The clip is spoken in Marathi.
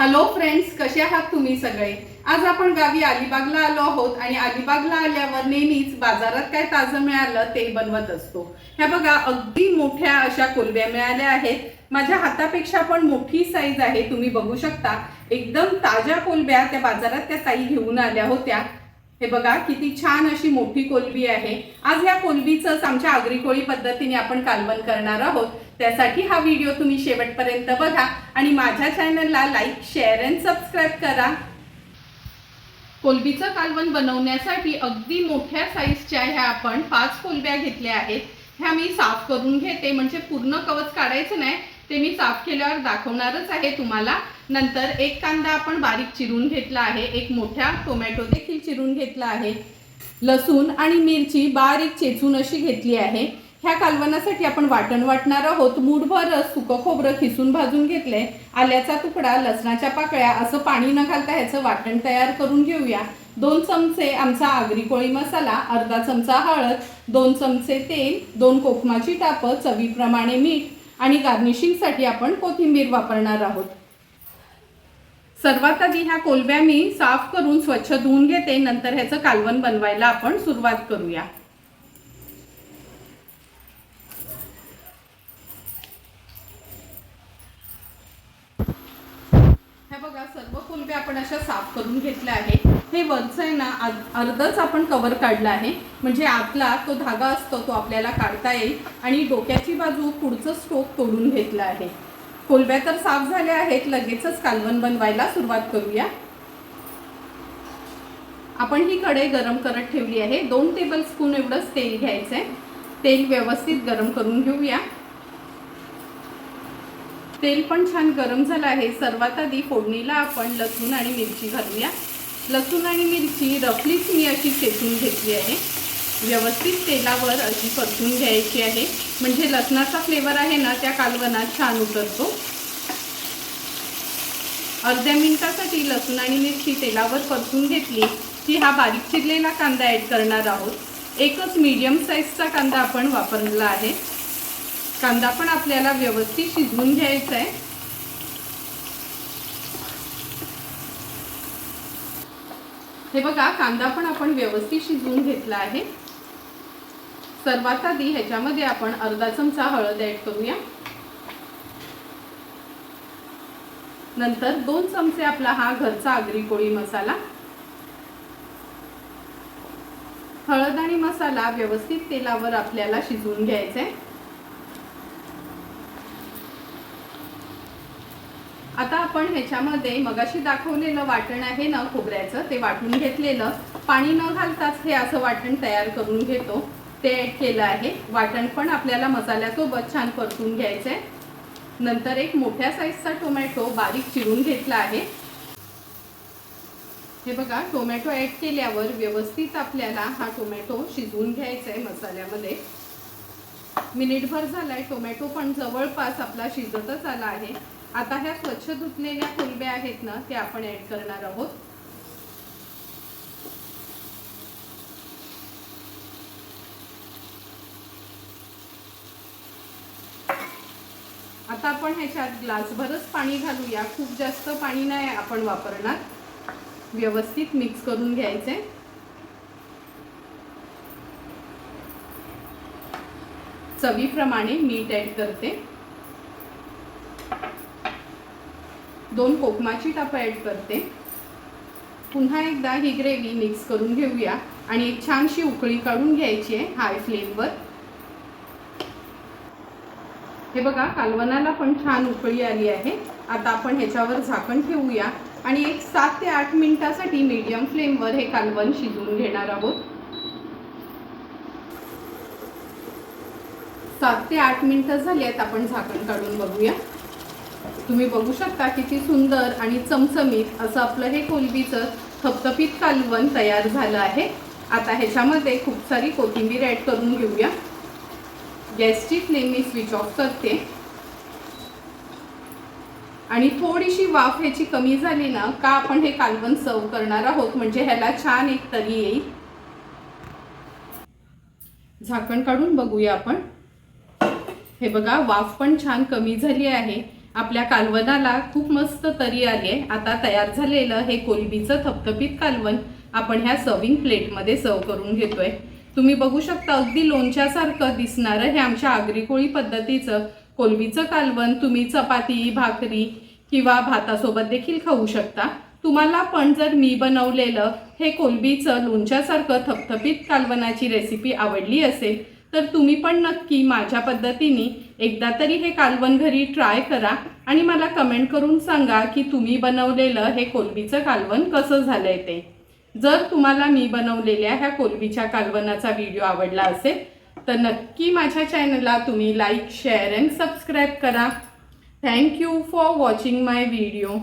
हॅलो फ्रेंड्स कसे आहात तुम्ही सगळे? आज आपण गावी अलिबागला आलो आहोत आणि अलिबागला आल्यावर नेहमीच बाजारात काय ताजं मिळालं ते बनवत असतो. ह्या बघा अगदी मोठ्या अशा कोलब्या मिळाल्या आहेत. माझ्या हातापेक्षा पण मोठी साईज आहे तुम्ही बघू शकता. एकदम ताज्या कोलब्या त्या बाजारात त्या ताई घेऊन आल्या होत्या. हे बघा किती छान अशी मोठी कोलबी आहे. आज या कोलबीचंच आमच्या आगरी कोळी पद्धतीने आपण कालवण करणार आहोत. त्यासाठी हा व्हिडिओ तुम्ही शेवटपर्यंत बघा आणि माझ्या चॅनलला लाईक शेअर अँड सबस्क्राईब करा. कोलबीचं कालवण बनवण्यासाठी अगदी मोठ्या साईजच्या ह्या आपण पाच कोलब्या घेतल्या आहेत. ह्या मी साफ करून घेते म्हणजे पूर्ण कवच काढायचं नाही. ते मी साफ केल्यावर दाखवणारच आहे तुम्हाला. नंतर एक कांदा आपण बारीक चिरून घेतला आहे. एक मोठ्या टोमॅटो देखील चिरून घेतला आहे. लसूण आणि मिरची बारीक चेचून अशी घेतली आहे. ह्या कालवणासाठी आपण वाटण वाटणार आहोत. मूठभर सुकं खोबरं खिसून भाजून घेतलंय. आल्याचा तुकडा लसणाच्या पाकळ्या असं पाणी न घालता ह्याचं वाटण तयार करून घेऊया. दोन चमचे आमचा आगरी कोळी मसाला अर्धा चमचा हळद दोन चमचे तेल दोन कोकमाची टापं चवीप्रमाणे मीठ आणि गार्निशिंगसाठी आपण कोथिंबीर वापरणार आहोत. सर्वात आधी ह्या कोलब्या मी साफ करून स्वच्छ धुवून घेते. नंतर ह्याचं कालवण बनवायला आपण सुरुवात करूया हे बघा कोलब्या आपण अशा साफ करून घेतल्या आहे हे वरचं आहे ना अर्धच आपण कवर काढलं आहे. म्हणजे आतला तो धागा असतो तो आपल्याला काढता येईल. आणि डोक्याची बाजू पुढचं स्टोक तोडून घेतलं आहे. कोलब्या तर साफ झाल्या आहेत लगेचच कालवण बनवायला सुरुवात करूया. आपण ही कढई गरम करत ठेवली आहे. दोन टेबल स्पून एवढंच तेल घ्यायचं आहे तेल व्यवस्थित गरम करून घेऊया. तेल पण छान गरम झालं आहे. सर्वात आधी फोडणीला आपण लसूण आणि मिरची घालूया. लसूण आणि मिरची रफलीच मी अशी चेचून घेतली आहे. व्यवस्थित तेलावर अशी परतून घ्यायची आहे. म्हणजे लसणाचा फ्लेवर आहे ना त्या कालवणात छान उतरतो. अर्ध्या मिनिटासाठी लसूण आणि मिरची तेलावर परतून घेतली की हा बारीक चिरलेला कांदा ॲड करणार आहोत. एकच मीडियम साईजचा कांदा आपण वापरलेला आहे. कांदा पण आपल्याला व्यवस्थित शिजवून घ्यायचा आहे. हे बघा कांदा पण आपण व्यवस्थित शिजवून घेतला आहे. सर्वात आधी ह्याच्यामध्ये आपण अर्धा चमचा हळद ऍड करूया. नंतर दोन चमचे आपला हा घरचा आगरी कोळी मसाला. हळद आणि मसाला व्यवस्थित तेलावर आपल्याला शिजवून घ्यायचा आहे आता आपण ह्याच्यामध्ये मगाशी दाखवलेलं वाटण आहे ना खोबऱ्याचं ते वाटून घेतलेलं. पाणी न घालताच हे असं वाटण तयार करून घेतो. ते ॲड केलं आहे. वाटण पण आपल्याला मसाल्यासोबत छान परतून घ्यायचं आहे नंतर एक मोठ्या साईजचा टोमॅटो बारीक चिरून घेतला आहे. हे बघा टोमॅटो ॲड केल्यावर व्यवस्थित आपल्याला हा टोमॅटो शिजवून घ्यायचा आहे मसाल्यामध्ये. मिनिटभर झालाय टोमॅटो पण जवळपास आपला शिजतच आला आहे. आता ह्या स्वच्छ धुतलेल्या कोलब्या आहेत ना त्या आपण ऍड करणार आहोत. आता आपण ह्याच्यात ग्लासभरच पाणी घालूया. खूप जास्त पाणी नाही आपण वापरणार. व्यवस्थित मिक्स करून घ्यायचे. चवीप्रमाणे मीठ ऍड करते. दोन कोकमाची टापं ॲड करते. पुन्हा एकदा ही ग्रेव्ही मिक्स करून घेऊया. आणि एक छानशी उकळी काढून घ्यायची आहे हाय फ्लेमवर हे बघा कालवनाला पण छान उकळी आली आहे. आता आपण ह्याच्यावर झाकण ठेवूया. आणि एक सात ते आठ मिनिटासाठी मीडियम फ्लेमवर हे कालवण शिजवून घेणार आहोत. सात ते आठ मिनिटं झाली आहेत आपण झाकण काढून बघूया. तुम्ही बघू शकता किती सुंदर आणि चमचमीत असं आपलं हे कोलबीचं थपथपीत कालवण तयार झालं आहे. आता ह्याच्यामध्ये खूप सारी कोथिंबीर ॲड करून घेऊया. गॅसची फ्लेम मी स्विच ऑफ करते. आणि थोडीशी वाफ ह्याची कमी झाली ना का आपण हे कालवण सर्व करणार आहोत? म्हणजे ह्याला छान एक तरी येईल. झाकण काढून बघूया आपण. हे बघा वाफ पण छान कमी झाली आहे. आपल्या कालवनाला खूप मस्त तरी आली आहे आता तयार झालेलं हे कोलबीचं थपथपीत कालवण आपण ह्या सर्विंग प्लेटमध्ये सर्व करून घेतोय. तुम्ही बघू शकता अगदी लोणच्यासारखं दिसणारं हे आमच्या आगरी कोळी पद्धतीचं कोलबीचं कालवण. तुम्ही चपाती भाकरी किंवा भातासोबत देखील खाऊ शकता. तुम्हाला पण जर मी बनवलेलं हे कोलबीचं लोणच्यासारखं थपथपीत कालवनाची रेसिपी आवडली असेल तर तुम्ही पण नक्की माझ्या पद्धतीने एकदा तरी हे कालवण घरी ट्राय करा आणि मला कमेंट करून सांगा की तुम्ही बनवलेलं हे कोलबीचं कालवण कसं झालंय ते. जर तुम्हाला मी बनवलेल्या ह्या कोलबीच्या कालवनाचा व्हिडिओ आवडला असेल तर नक्की माझ्या चॅनलला तुम्ही लाईक शेअर अँड सबस्क्राईब करा. Thank you for watching my video